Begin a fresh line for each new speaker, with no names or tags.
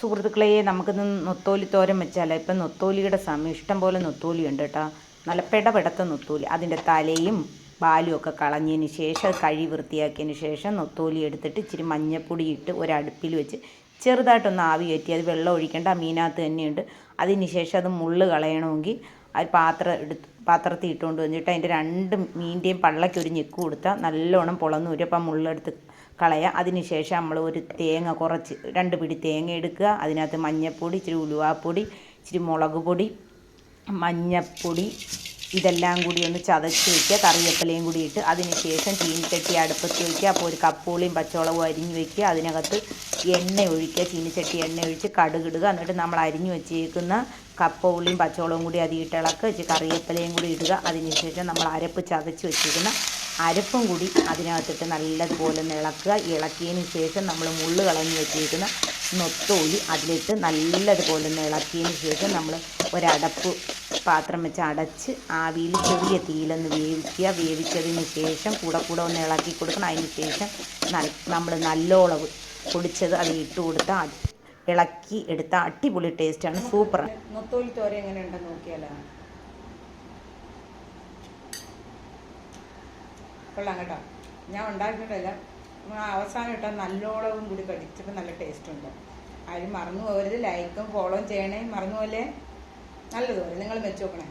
സുഹൃത്തുക്കളെ നമുക്കിന്ന് നൊത്തോലി തോരൻ വെച്ചാൽ ഇപ്പം നൊത്തോലിയുടെ സമയം ഇഷ്ടം പോലെ നൊത്തോലി ഉണ്ട് കേട്ടോ. നല്ല പെടപെടത്ത നൊത്തോലി. അതിന്റെ തലയും പാലും ഒക്കെ കളഞ്ഞതിന് ശേഷം കഴുകി വൃത്തിയാക്കിയതിന് ശേഷം നൊത്തോലി എടുത്തിട്ട് ഇച്ചിരി മഞ്ഞപ്പൊടി ഇട്ട് ഒരടുപ്പിൽ വെച്ച് ചെറുതായിട്ടൊന്ന് ആവി കയറ്റി. അത് വെള്ളം ഒഴിക്കേണ്ട മീനകത്ത് തന്നെയുണ്ട്. അതിന് ശേഷം അത് മുള്ള് കളയണമെങ്കിൽ അത് പാത്രം എടുത്ത് പാത്രത്തിൽ ഇട്ടുകൊണ്ട് വന്നിട്ട് അതിന്റെ രണ്ട് മീന്റെയും പള്ളയ്ക്ക് ഒരു ഞെക്ക് കൊടുത്താൽ നല്ലോണം പൊളന്ന് അപ്പം മുള്ളെടുത്ത് കളയുക അതിനുശേഷം നമ്മൾ ഒരു തേങ്ങ കുറച്ച് രണ്ട് പിടി തേങ്ങ എടുക്കുക. അതിനകത്ത് മഞ്ഞൾപ്പൊടി ഇച്ചിരി ഉലുവാപ്പൊടി ഇച്ചിരി മുളക് പൊടി മഞ്ഞൾപ്പൊടി ഇതെല്ലാം കൂടി ഒന്ന് ചതച്ച് വയ്ക്കുക കറിവേപ്പിലയും കൂടി ഇട്ട് അതിനുശേഷം ചീനിച്ചട്ടി അടുപ്പത്ത് വയ്ക്കുക അപ്പോൾ ഒരു കപ്പുളിയും പച്ചമുളകും അരിഞ്ഞ് വയ്ക്കുക അതിനകത്ത് എണ്ണ ഒഴിക്കുക. ചീനിച്ചട്ടി എണ്ണ ഒഴിച്ച് കടുകിടുക എന്നിട്ട് നമ്മൾ അരിഞ്ഞ് വെച്ചേക്കുന്ന കപ്പ ഉള്ളിയും പച്ചമുളകും കൂടി അതിട്ട് ഇളക്കുക. വെച്ച് കറിവേപ്പിലയും കൂടി ഇടുക. അതിനുശേഷം നമ്മൾ അരപ്പ് ചതച്ച് വെച്ചിരിക്കുന്ന അരപ്പും കൂടി അതിനകത്തിട്ട് നല്ലതുപോലെ ഒന്ന് ഇളക്കുക ഇളക്കിയതിന് ശേഷം നമ്മൾ മുള്ള് കളഞ്ഞ് വെച്ചിരിക്കുന്ന നൊത്തോലി അതിലിട്ട് നല്ലതുപോലെ ഒന്ന് ഇളക്കിയതിന് ശേഷം നമ്മൾ ഒരടപ്പ് പാത്രം വെച്ച് അടച്ച് ആവിയിൽ ചെറിയ തീയിലൊന്ന് വേവിക്കുക. വേവിച്ചതിന് ശേഷം കൂടെ കൂടെ ഒന്ന് ഇളക്കി കൊടുക്കണം. അതിന് ശേഷം നമ്മൾ നല്ലോളവ് പൊടിച്ചത് അത് ഇട്ട് കൊടുത്താൽ ഇളക്കി എടുത്ത അടിപൊളി ടേസ്റ്റാണ് സൂപ്പറാണ്. നൊത്തോലി തോര എങ്ങനെ ഉണ്ടെന്ന് നോക്കിയാലോ? കൊള്ളാം കേട്ടോ. ഞാൻ ഉണ്ടാക്കിയിട്ടില്ല. അവസാനം ഇട്ടാൽ നല്ലോളവും കൂടി കടിച്ചപ്പോൾ നല്ല ടേസ്റ്റ് ഉണ്ട്. ആരും മറന്നു പോകരുത് ലൈക്കും ഫോളോയും ചെയ്യണേ. മറന്നു പോലെ നല്ലതുപോലെ. നിങ്ങൾ വെച്ച് നോക്കണേ